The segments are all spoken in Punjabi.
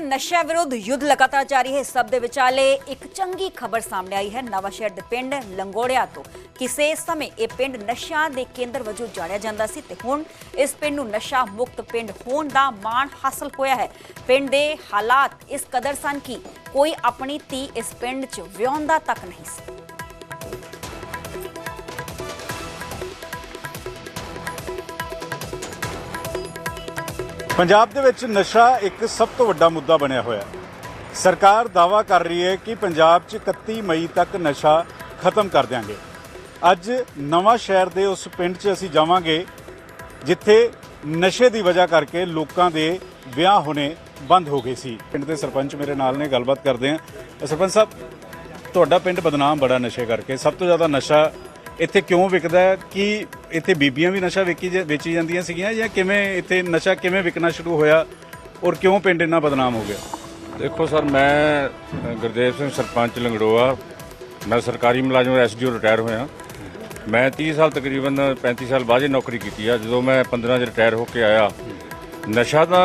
ਨਸ਼ਾ ਵਿਰੁੱਧ ਯੁੱਧ ਲਗਾਤਾਰ ਜਾਰੀ ਹੈ। ਸਭ ਦੇ ਵਿਚਾਲੇ ਇੱਕ ਚੰਗੀ ਖਬਰ ਸਾਹਮਣੇ ਆਈ ਹੈ। ਨਵਾਂ ਸ਼ਹਿਰ ਦੇ ਪਿੰਡ ਲੰਗੋੜਿਆ ਤੋਂ ਕਿਸੇ ਸਮੇਂ ਇਹ ਪਿੰਡ ਨਸ਼ਾ ਦੇ ਕੇਂਦਰ ਵਜੋਂ ਜਾਣਿਆ ਜਾਂਦਾ ਸੀ ਤੇ ਹੁਣ ਇਸ ਪਿੰਡ ਨੂੰ ਨਸ਼ਾ ਮੁਕਤ ਪਿੰਡ ਹੋਣ ਦਾ ਮਾਣ ਹਾਸਲ ਹੋਇਆ ਹੈ। ਪਿੰਡ ਦੇ ਹਾਲਾਤ ਇਸ ਕਦਰ ਸਨ ਕਿ ਕੋਈ ਆਪਣੀ ਧੀ ਇਸ ਪਿੰਡ 'ਚ ਵਿਆਹੁੰਦਾ ਤੱਕ ਨਹੀਂ ਸੀ। ਪੰਜਾਬ ਦੇ ਵਿੱਚ ਨਸ਼ਾ ਇੱਕ ਸਭ ਤੋਂ ਵੱਡਾ ਮੁੱਦਾ ਬਣਿਆ ਹੋਇਆ ਹੈ। ਸਰਕਾਰ ਦਾਵਾ ਕਰ ਰਹੀ ਹੈ ਕਿ ਪੰਜਾਬ 'ਚ 31 ਮਈ ਤੱਕ ਨਸ਼ਾ ਖਤਮ ਕਰ ਦਿਆਂਗੇ। ਅੱਜ ਨਵਾਂ ਸ਼ਹਿਰ ਦੇ ਉਸ ਪਿੰਡ 'ਚ ਅਸੀਂ ਜਾਵਾਂਗੇ, ਜਿੱਥੇ ਨਸ਼ੇ ਦੀ ਵਜ੍ਹਾ ਕਰਕੇ ਲੋਕਾਂ ਦੇ ਵਿਆਹ ਹੋਣੇ ਬੰਦ ਹੋ ਗਏ ਸੀ। ਪਿੰਡ ਦੇ ਸਰਪੰਚ ਮੇਰੇ ਨਾਲ ਨੇ, ਗੱਲਬਾਤ ਕਰਦੇ ਹਾਂ। ਸਰਪੰਚ ਸਾਹਿਬ, ਤੁਹਾਡਾ ਪਿੰਡ ਬਦਨਾਮ ਬੜਾ ਨਸ਼ੇ ਕਰਕੇ। ਸਭ ਤੋਂ ਜ਼ਿਆਦਾ ਨਸ਼ਾ ਇੱਥੇ ਕਿਉਂ ਵਿਕਦਾ ਕਿ ਇੱਥੇ ਬੀਬੀਆਂ ਵੀ ਨਸ਼ਾ ਵੇਚੀ ਵੇਚੀ ਜਾਂਦੀਆਂ ਸੀਗੀਆਂ ਜਾਂ ਕਿਵੇਂ ਇੱਥੇ ਨਸ਼ਾ ਕਿਵੇਂ ਵਿਕਣਾ ਸ਼ੁਰੂ ਹੋਇਆ ਔਰ ਕਿਉਂ ਪਿੰਡ ਇੰਨਾ ਬਦਨਾਮ ਹੋ ਗਿਆ? ਦੇਖੋ ਸਰ, ਮੈਂ ਗੁਰਦੇਵ ਸਿੰਘ ਸਰਪੰਚ ਲੰਗੜੋਆ। ਮੈਂ ਸਰਕਾਰੀ ਮੁਲਾਜ਼ਮ ਐਸਡੀਓ ਰਿਟਾਇਰ ਹੋਇਆ। ਮੈਂ 30 ਸਾਲ ਤਕਰੀਬਨ 35 ਸਾਲ ਬਾਅਦ ਹੀ ਨੌਕਰੀ ਕੀਤੀ ਆ। ਜਦੋਂ ਮੈਂ 15 ਚ ਰਿਟਾਇਰ ਹੋ ਕੇ ਆਇਆ, ਨਸ਼ਾ ਤਾਂ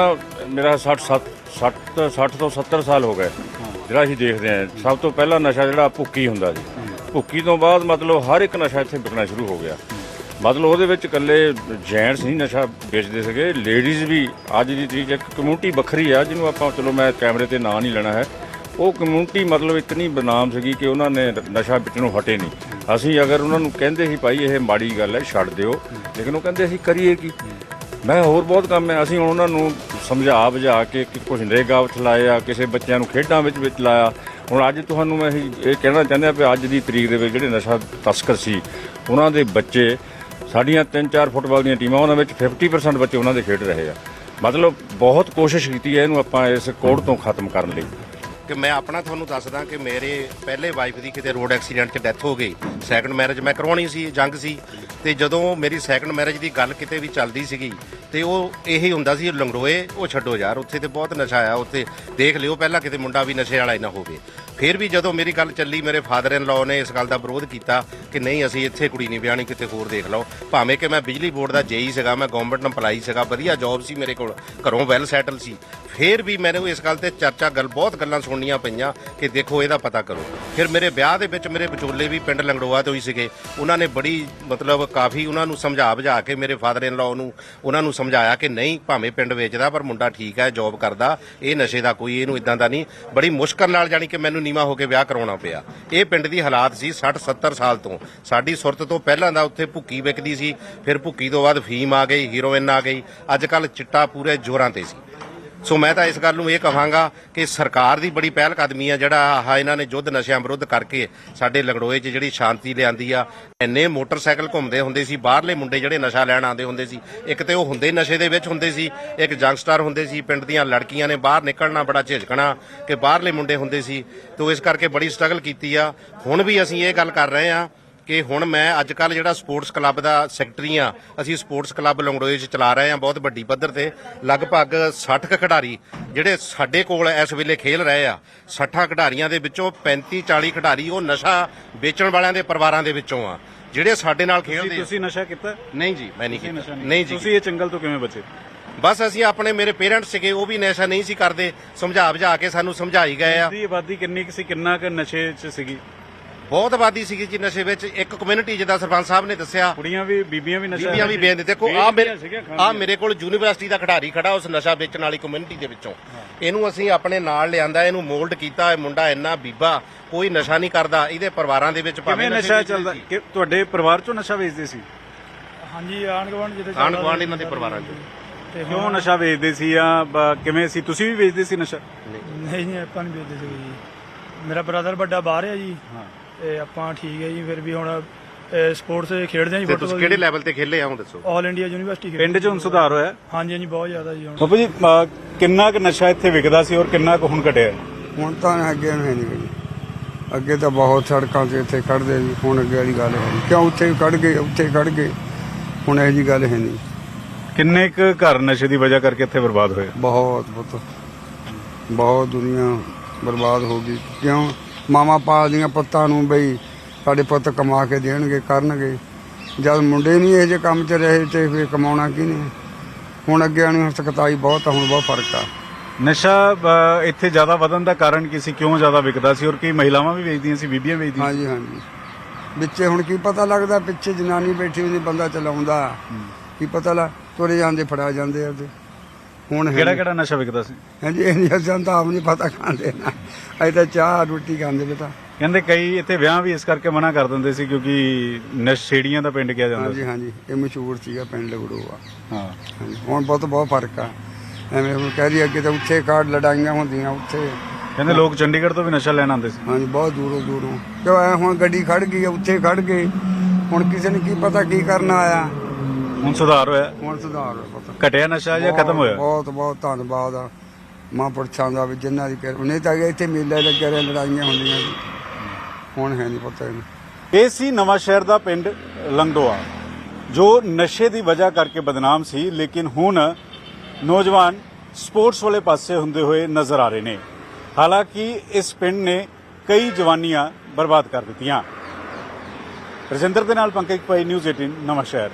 ਮੇਰਾ 60 60 60 ਤੋਂ 70 ਸਾਲ ਹੋ ਗਏ। ਜਿਹੜਾ ਅਸੀਂ ਦੇਖਦੇ ਹਾਂ, ਸਭ ਤੋਂ ਪਹਿਲਾਂ ਨਸ਼ਾ ਜਿਹੜਾ ਭੁੱਕੀ ਹੁੰਦਾ ਸੀ। ਭੁੱਕੀ ਤੋਂ ਬਾਅਦ ਮਤਲਬ ਹਰ ਇੱਕ ਨਸ਼ਾ ਇੱਥੇ ਵਿਕਣਾ ਸ਼ੁਰੂ ਹੋ ਗਿਆ। ਮਤਲਬ ਉਹਦੇ ਵਿੱਚ ਇਕੱਲੇ ਜੈਂਟਸ ਨਹੀਂ ਨਸ਼ਾ ਵੇਚਦੇ ਸੀਗੇ ਲੇਡੀਜ਼ ਵੀ। ਅੱਜ ਦੀ ਤਰੀਕ 'ਚ ਇੱਕ ਕਮਿਊਨਿਟੀ ਵੱਖਰੀ ਆ, ਜਿਹਨੂੰ ਆਪਾਂ ਚਲੋ ਮੈਂ ਕੈਮਰੇ ਤੇ ਨਾਂ ਨਹੀਂ ਲੈਣਾ ਹੈ। ਉਹ ਕਮਿਊਨਿਟੀ ਮਤਲਬ ਇਤਨੀ ਬਦਨਾਮ ਸੀਗੀ ਕਿ ਉਹਨਾਂ ਨੇ ਨਸ਼ਾ ਵੇਚਣੋਂ ਹਟੇ ਨਹੀਂ। ਅਸੀਂ ਅਗਰ ਉਹਨਾਂ ਨੂੰ ਕਹਿੰਦੇ ਸੀ ਭਾਈ ਇਹ ਮਾੜੀ ਗੱਲ ਹੈ, ਛੱਡ ਦਿਓ। ਲੇਕਿਨ ਉਹ ਕਹਿੰਦੇ ਅਸੀਂ ਕਰੀਏ ਕੀ? ਮੈਂ ਹੋਰ ਬਹੁਤ ਕੰਮ ਹੈ। ਅਸੀਂ ਹੁਣ ਉਹਨਾਂ ਨੂੰ ਸਮਝਾ ਬੁਝਾ ਕੇ ਕਿ ਕੁਝ ਨਰੇਗਾ ਵਿੱਚ ਲਾਇਆ, ਕਿਸੇ ਬੱਚਿਆਂ ਨੂੰ ਖੇਡਾਂ ਵਿੱਚ ਵਿੱਚ ਲਾਇਆ। ਹੁਣ ਅੱਜ ਤੁਹਾਨੂੰ ਮੈਂ ਇਹ ਕਹਿਣਾ ਚਾਹੁੰਦਾ ਵੀ ਅੱਜ ਦੀ ਤਰੀਕ ਦੇ ਵਿੱਚ ਜਿਹੜੇ ਨਸ਼ਾ ਤਸਕਰ ਸੀ, ਉਹਨਾਂ ਦੇ ਬੱਚੇ, ਸਾਡੀਆਂ 3-4 ਫੁੱਟਬਾਲ ਦੀਆਂ ਟੀਮਾਂ, ਉਹਨਾਂ ਵਿੱਚ 50% ਬੱਚੇ ਉਹਨਾਂ ਦੇ ਖੇਡ ਰਹੇ ਆ। ਮਤਲਬ ਬਹੁਤ ਕੋਸ਼ਿਸ਼ ਕੀਤੀ ਹੈ ਇਹਨੂੰ ਆਪਾਂ ਇਸ ਕੋਡ ਤੋਂ ਖਤਮ ਕਰਨ ਲਈ। ਕਿ ਮੈਂ ਆਪਣਾ ਤੁਹਾਨੂੰ ਦੱਸਦਾ ਕਿ ਮੇਰੇ ਪਹਿਲੇ ਵਾਈਫ ਦੀ ਕਿਤੇ ਰੋਡ ਐਕਸੀਡੈਂਟ 'ਚ ਡੈਥ ਹੋ ਗਈ। ਸੈਕੰਡ ਮੈਰਿਜ ਮੈਂ ਕਰਵਾਉਣੀ ਸੀ, ਜੰਗ ਸੀ। ਤੇ ਜਦੋਂ ਮੇਰੀ ਸੈਕੰਡ ਮੈਰਿਜ ਦੀ ਗੱਲ ਕਿਤੇ ਵੀ ਚੱਲਦੀ ਸੀਗੀ, ਤੇ ਉਹ ਇਹੀ ਹੁੰਦਾ ਸੀ ਲੰਗੜੋਏ ਉਹ ਛੱਡੋ ਯਾਰ, ਉੱਥੇ ਤੇ ਬਹੁਤ ਨਸ਼ਾ ਆ, ਉੱਥੇ ਦੇਖ ਲਿਓ, ਪਹਿਲਾਂ ਕਿਤੇ ਮੁੰਡਾ ਵੀ ਨਸ਼ੇ ਵਾਲਾ ਹੀ ਨਾ ਹੋਵੇ। ਫਿਰ ਵੀ ਜਦੋਂ ਮੇਰੀ ਗੱਲ ਚੱਲੀ, ਮੇਰੇ ਫਾਦਰ ਇਨ ਲਾਅ ਨੇ ਇਸ ਗੱਲ ਦਾ ਵਿਰੋਧ ਕੀਤਾ ਕਿ ਨਹੀਂ, ਅਸੀਂ ਇੱਥੇ ਕੁੜੀ ਨਹੀਂ ਵਿਆਹਣੀ, ਕਿਤੇ ਹੋਰ ਦੇਖ ਲਓ। ਭਾਵੇਂ ਕਿ ਮੈਂ ਬਿਜਲੀ ਬੋਰਡ ਦਾ ਜੇਈ ਸੀਗਾ, ਮੈਂ ਗਵਰਨਮੈਂਟ EMPLOYE ਸੀਗਾ, ਵਧੀਆ ਜੌਬ ਸੀ ਮੇਰੇ ਕੋਲ, ਘਰੋਂ ਵੈਲ ਸੈਟਲ ਸੀ। ਫਿਰ ਵੀ ਮੈਨੂੰ ਇਸ ਗੱਲ ਤੇ ਚਰਚਾ ਗੱਲ, ਬਹੁਤ ਗੱਲਾਂ ਸੁਣਨੀਆਂ ਪਈਆਂ ਕਿ ਦੇਖੋ ਇਹਦਾ ਪਤਾ ਕਰੋ। ਫਿਰ ਮੇਰੇ ਵਿਆਹ ਦੇ ਵਿੱਚ ਮੇਰੇ ਵਿਚੋਲੇ ਵੀ ਪਿੰਡ ਲੰਗੜੋਆ ਤੋਂ ਹੀ ਸੀਗੇ। ਉਹਨਾਂ ਨੇ ਬੜੀ ਮਤਲਬ ਕਾਫੀ ਉਹਨਾਂ ਨੂੰ ਸਮਝਾ ਬੁਝਾ ਕੇ ਮੇਰੇ ਫਾਦਰ ਇਨ ਲਾਅ ਨੂੰ ਉਹਨਾਂ ਨੂੰ ਸਮਝਾਇਆ ਕਿ ਨਹੀਂ, ਭਾਵੇਂ ਪਿੰਡ ਵੇਚਦਾ ਪਰ ਮੁੰਡਾ ਠੀਕ ਹੈ ਜੌਬ ਕਰਦਾ, ਇਹ ਨਸ਼ੇ ਦਾ ਕੋਈ, ਇਹਨੂੰ ਇਦਾਂ ਦਾ ਨਹੀਂ। ਬੜੀ ਮੁਸ਼ਕਲ ਨਾਲ ਜਾਣੀ ਕਿ ਮੈਨੂੰ ਨੀਵਾ ਹੋ ਕੇ ਵਿਆਹ ਕਰਾਉਣਾ ਪਿਆ। ਇਹ ਪਿੰਡ ਦੀ ਹਾਲਾਤ ਸੀ 60 70 ਸਾਲ ਤੋਂ। ਸਾਡੀ ਸੁਰਤ ਤੋਂ ਪਹਿਲਾਂ ਦਾ ਉੱਥੇ ਭੁੱਕੀ ਵਿਕਦੀ ਸੀ, ਫਿਰ ਭੁੱਕੀ ਤੋਂ ਬਾਅਦ ਫੀਮ ਆ ਗਈ ਹੀਰੋਇਨ ਆ ਗਈ। ਅੱਜ ਕੱਲ ਚਿੱਟਾ ਪੂਰੇ ਜ਼ੋਰਾਂ ਤੇ ਸੀ। ਸੋ ਮੈਂ ਤਾਂ ਇਸ ਗੱਲ ਨੂੰ ਇਹ ਕਹਾਂਗਾ ਕਿ ਸਰਕਾਰ ਦੀ ਬੜੀ ਪਹਿਲ ਕਦਮੀ ਆ ਜਿਹੜਾ ਆਹ ਇਹਨਾਂ ਨੇ ਯੁੱਧ ਨਸ਼ਿਆਂ ਵਿਰੁੱਧ ਕਰਕੇ ਸਾਡੇ ਲਗੜੋਏ 'ਚ ਜਿਹੜੀ ਸ਼ਾਂਤੀ ਲਿਆਂਦੀ ਆ। ਇੰਨੇ ਮੋਟਰਸਾਈਕਲ ਘੁੰਮਦੇ ਹੁੰਦੇ ਸੀ, ਬਾਹਰਲੇ ਮੁੰਡੇ ਜਿਹੜੇ ਨਸ਼ਾ ਲੈਣ ਆਉਂਦੇ ਹੁੰਦੇ ਸੀ, ਇੱਕ ਤੇ ਉਹ ਹੁੰਦੇ ਨਸ਼ੇ ਦੇ ਵਿੱਚ ਹੁੰਦੇ ਸੀ, ਇੱਕ ਜੰਗਸਟਰ ਹੁੰਦੇ ਸੀ, ਪਿੰਡ ਦੀਆਂ ਲੜਕੀਆਂ ਨੇ ਬਾਹਰ ਨਿਕਲਣਾ ਬੜਾ ਝਿਜਕਣਾ ਕਿ ਬਾਹਰਲੇ ਮੁੰਡੇ ਹੁੰਦੇ ਸੀ। ਤੋਂ ਇਸ ਕਰਕੇ ਬੜੀ ਸਟਰਗਲ ਕੀਤੀ ਆ। ਹੁਣ ਵੀ ਅਸੀਂ ਇਹ ਗੱਲ ਕਰ ਰਹੇ ਆ ਕਿ ਹੁਣ ਮੈਂ ਅੱਜ ਕੱਲ ਜਿਹੜਾ ਸਪੋਰਟਸ ਕਲੱਬ ਦਾ ਸੈਕਟਰੀ ਆ ਅਸੀਂ ਸਪੋਰਟਸ ਕਲੱਬ ਲੰਗੜੋਏ 'ਚ ਚਲਾ ਰਹੇ ਆ ਬਹੁਤ ਵੱਡੀ ਪੱਧਰ ਤੇ। ਲਗਭਗ 60 ਕੁ ਖਿਡਾਰੀ ਜਿਹੜੇ ਸਾਡੇ ਕੋਲ ਇਸ ਵੇਲੇ ਖੇਲ ਰਹੇ ਆ 60 ਖਿਡਾਰੀਆਂ ਦੇ ਵਿੱਚੋਂ 35 40 ਖਿਡਾਰੀ ਉਹ ਨਸ਼ਾ ਵੇਚਣ ਵਾਲਿਆਂ ਦੇ ਪਰਿਵਾਰਾਂ ਦੇ ਵਿੱਚੋਂ ਆ ਜਿਹੜੇ ਸਾਡੇ ਨਾਲ ਖੇਡਦੇ ਤੁਸੀਂ ਨਸ਼ਾ ਕੀਤਾ? ਨਹੀਂ ਜੀ ਮੈਂ ਨਹੀਂ ਕੀਤਾ। ਨਹੀਂ ਜੀ। ਤੁਸੀਂ ਇਹ ਚੰਗਲ ਤੋਂ ਕਿਵੇਂ ਬਚੇ? ਬਸ ਅਸੀਂ ਆਪਣੇ ਮੇਰੇ ਪੇਰੈਂਟਸ ਸੀਗੇ ਉਹ ਵੀ ਨਸ਼ਾ ਨਹੀਂ ਸੀ ਕਰਦੇ ਸਮਝਾ ਬੁਝਾ ਕੇ ਸਾਨੂੰ ਸਮਝਾਈ ਗਏ ਆ। ਦੀ ਆਬਾਦੀ ਕਿੰਨੀ ਸੀ ਕਿੰਨਾ ਕੁ ਨਸ਼ੇ 'ਚ ਸੀਗੀ? ਬਹੁਤ ਆਬਾਦੀ ਸੀਗੀ ਜੀ ਨਸ਼ੇ ਵਿੱਚ। ਇੱਕ ਕਮਿਊਨਿਟੀ ਜਿੱਦਾਂ ਸਰਪੰਚ ਸਾਹਿਬ ਨੇ ਦੱਸਿਆ ਕੁੜੀਆਂ ਵੀ ਬੀਬੀਆਂ ਵੀ ਨਸ਼ਾ ਬੀਬੀਆਂ ਵੀ ਬੇਨਦੇ ਦੇਖੋ ਆ ਮੇਰੇ ਆ ਮੇਰੇ ਕੋਲ ਯੂਨੀਵਰਸਿਟੀ ਦਾ ਖਿਡਾਰੀ ਖੜਾ ਉਸ ਨਸ਼ਾ ਵੇਚਣ ਵਾਲੀ ਕਮਿਊਨਿਟੀ ਦੇ ਵਿੱਚੋਂ। ਇਹਨੂੰ ਅਸੀਂ ਆਪਣੇ ਨਾਲ ਲਿਆਂਦਾ ਇਹਨੂੰ ਮੋਲਡ ਕੀਤਾ ਇਹ ਮੁੰਡਾ ਇੰਨਾ ਬੀਬਾ ਕੋਈ ਨਸ਼ਾ ਨਹੀਂ ਕਰਦਾ। ਇਹਦੇ ਪਰਿਵਾਰਾਂ ਦੇ ਵਿੱਚ ਕਿਵੇਂ ਨਸ਼ੇ ਚੱਲਦਾ? ਤੁਹਾਡੇ ਪਰਿਵਾਰ 'ਚੋਂ ਨਸ਼ਾ ਵੇਚਦੇ ਸੀ? ਹਾਂਜੀ ਆਣ ਗਵਾਂਡ ਆਂਢ ਗੁਆਂਢ ਇਹਨਾਂ ਦੇ ਪਰਿਵਾਰਾਂ 'ਚ। ਤੇ ਕਿਉਂ ਨਸ਼ਾ ਵੇਚਦੇ ਸੀ ਜਾਂ ਕਿਵੇਂ ਸੀ? ਤੁਸੀਂ ਵੀ ਵੇਚਦੇ ਸੀ ਨਸ਼ਾ? ਨਹੀਂ। ਨਹੀਂ ਆਪਾਂ ਨਹੀਂ ਵੇਚਦੇ ਸੀ ਜੀ। ਮੇਰਾ ਬ੍ਰਦਰ ਵੱਡਾ ਬਾਹਰ ਹੈ ਜੀ। ਹਾਂ। ਤੇ ਆਪਾਂ ਠੀਕ ਹੈ ਜੀ ਫਿਰ ਵੀ ਹੁਣ ਸਪੋਰਟਸ ਖੇਡਦੇ ਹਾਂ ਜੀ ਤੇ ਤੁਸੀਂ ਕਿਹੜੇ ਲੈਵਲ ਤੇ ਖੇਲੇ ਆ ਹੁਣ ਦੱਸੋ? ਆਲ ਇੰਡੀਆ ਯੂਨੀਵਰਸਿਟੀ ਪਿੰਡ 'ਚ ਹੁਣ ਸੁਧਾਰ ਹੋਇਆ? ਹਾਂਜੀ ਹਾਂਜੀ ਬਹੁਤ ਜ਼ਿਆਦਾ ਜੀ ਹੁਣ। ਬਾਬੂ ਜੀ ਕਿੰਨਾ ਕੁ ਨਸ਼ਾ ਇੱਥੇ ਵਿਕਦਾ ਸੀ ਔਰ ਕਿੰਨਾ ਕੁ ਹੁਣ ਘਟਿਆ? ਹੁਣ ਤਾਂ ਅੱਗੇ ਨਹੀਂ ਗਈ ਅੱਗੇ ਤਾਂ ਬਹੁਤ ਸੜਕਾਂ ਤੇ ਇੱਥੇ ਖੜਦੇ ਸੀ ਹੁਣ ਅੱਗੇ ਵਾਲੀ ਗੱਲ ਹੈ ਨਹੀਂ। ਕਿਉਂ ਉੱਥੇ ਖੜ ਗਏ ਉੱਥੇ ਖੜ ਗਏ? ਹੁਣ ਇਹ ਜੀ ਗੱਲ ਹੈ ਨਹੀਂ। ਕਿੰਨੇ ਕੁ ਘਰ ਨਸ਼ੇ ਦੀ ਵਜ੍ਹਾ ਕਰਕੇ ਇੱਥੇ ਬਰਬਾਦ ਹੋਏ? ਬਹੁਤ ਬਹੁਤ ਬਹੁਤ ਦੁਨੀਆ ਬਰਬਾਦ ਹੋ ਗਈ। ਕਿਉਂ? ਮਾਮਾ ਪਾਲਦੀਆਂ ਪੁੱਤਾਂ ਨੂੰ ਬਈ ਸਾਡੇ ਪੁੱਤ ਕਮਾ ਕੇ ਦੇਣਗੇ ਕਰਨਗੇ। ਜਦ ਮੁੰਡੇ ਨਹੀਂ ਇਹ ਜੇ ਕੰਮ 'ਚ ਰਹੇ ਤੇ ਫਿਰ ਕਮਾਉਣਾ ਕਿਹਨੇ ਹੁਣ ਅੱਗੇ ਆਣੀ ਸਖਤਾਈ ਬਹੁਤ ਆ ਹੁਣ ਬਹੁਤ ਫ਼ਰਕ ਆ। ਨਸ਼ਾ ਅ, ਇੱਥੇ ਜ਼ਿਆਦਾ ਵਧਣ ਦਾ ਕਾਰਨ ਕੀ ਸੀ? ਕਿਉਂ ਜ਼ਿਆਦਾ ਵਿਕਦਾ ਸੀ? ਔਰ ਕੀ ਮਹਿਲਾਵਾਂ ਵੀ ਵੇਚਦੀਆਂ ਸੀ ਬੀਬੀਆਂ ਵੇਚਦੀਆਂ ਹਾਂਜੀ ਹਾਂਜੀ। ਵਿੱਚੇ ਹੁਣ ਕੀ ਪਤਾ ਲੱਗਦਾ ਪਿੱਛੇ ਜਨਾਨੀ ਬੈਠੀ ਹੁੰਦੀ ਬੰਦਾ ਚਲਾਉਂਦਾ। ਕੀ ਪਤਾ ਲੱਗ ਤੁਰੇ ਜਾਂਦੇ ਫੜਾ ਜਾਂਦੇ ਆ ਤੇ ਹੁਣ ਹੈ ਕਿਹੜਾ ਕਿਹੜਾ ਨਸ਼ਾ ਵਿਕਦਾ ਸੀ? ਹਾਂਜੀ ਇਹ ਨਹੀਂ ਅਸਾਂ ਤਾਂ ਆਪ ਨਹੀਂ ਪਤਾ ਖਾਂਦੇ ਨਾ। ਅਸੀਂ ਤਾਂ ਚਾਹ ਰੋਟੀ ਖਾਂਦੇ ਬੇਟਾ। ਕਹਿੰਦੇ ਕਈ ਇੱਥੇ ਵਿਆਹ ਵੀ ਇਸ ਕਰਕੇ ਮਨਾ ਕਰ ਦਿੰਦੇ ਸੀ ਕਿਉਂਕਿ ਨਸ਼ੇੜੀਆਂ ਦਾ ਪਿੰਡ ਕਿਹਾ ਜਾਂਦਾ ਹਾਂਜੀ ਸੀ। ਹਾਂਜੀ ਇਹ ਮਸ਼ਹੂਰ ਸੀਗਾ ਪਿੰਡ ਲਗੜੂਆ। ਹਾਂ। ਹਾਂਜੀ ਹੁਣ ਬਹੁਤ ਬਹੁਤ ਫ਼ਰਕ ਆ। ਐਵੇਂ ਹੁਣ ਕਹਿ ਰਹੀ ਅੱਗੇ ਤਾਂ ਉੱਥੇ ਕਾਰਡ ਲੜਾਈਆਂ ਹੁੰਦੀਆਂ ਉੱਥੇ। ਕਹਿੰਦੇ ਲੋਕ ਚੰਡੀਗੜ੍ਹ ਤੋਂ ਵੀ ਨਸ਼ਾ ਲੈਣ ਆਉਂਦੇ ਸੀ। ਹਾਂਜੀ ਬਹੁਤ ਦੂਰੋਂ ਦੂਰੋਂ। ਕਿਉਂ ਐ ਹੁਣ ਗੱਡੀ ਖੜ ਗਈ ਆ, ਉੱਥੇ ਖੜ ਗਏ। ਹੁਣ ਕਿਸੇ ਨੇ ਕੀ ਪਤਾ ਕੀ ਕਰਨ ਆਇਆ। ਹੁਣ ਸੁਧਾਰ ਹੋਇਆ? ਹੁਣ ਸੁਧਾਰ ਹੋਇਆ ਪਤਾ। ਘਟਿਆ ਨਸ਼ਾ ਜਾਂ ਖਤਮ ਹੋਇਆ? ਬਹੁਤ ਬਹੁਤ ਧੰਨਵਾਦ ਆ ਮਹਾਂਪੁਰਸ਼ਾਂ ਦਾ ਵੀ ਜਿਨ੍ਹਾਂ ਦੀ ਕਿਰਪਾ ਨਹੀਂ ਤਾਂ ਇੱਥੇ ਮੇਲੇ ਲੱਗੇ ਰਹੇ ਲੜਾਈਆਂ ਹੁੰਦੀਆਂ ਸੀ। ਹੁਣ ਹੈ ਨਹੀਂ ਪਤਾ ਇਹਨੂੰ। ਇਹ ਸੀ ਨਵਾਂ ਸ਼ਹਿਰ ਦਾ ਪਿੰਡ ਲੰਗੜੋਆ ਜੋ ਨਸ਼ੇ ਦੀ ਵਜ੍ਹਾ ਕਰਕੇ ਬਦਨਾਮ ਸੀ ਲੇਕਿਨ ਹੁਣ ਨੌਜਵਾਨ ਸਪੋਰਟਸ ਵਾਲੇ ਪਾਸੇ ਹੁੰਦੇ ਹੋਏ ਨਜ਼ਰ ਆ ਰਹੇ ਨੇ। ਹਾਲਾਂਕਿ ਇਸ ਪਿੰਡ ਨੇ ਕਈ ਜਵਾਨੀਆਂ ਬਰਬਾਦ ਕਰ ਦਿੱਤੀਆਂ। ਰਜਿੰਦਰ ਦੇ ਨਾਲ ਪੰਕਜ ਭਾਈ ਨਿਊਜ਼ 18 ਨਵਾਂ ਸ਼ਹਿਰ।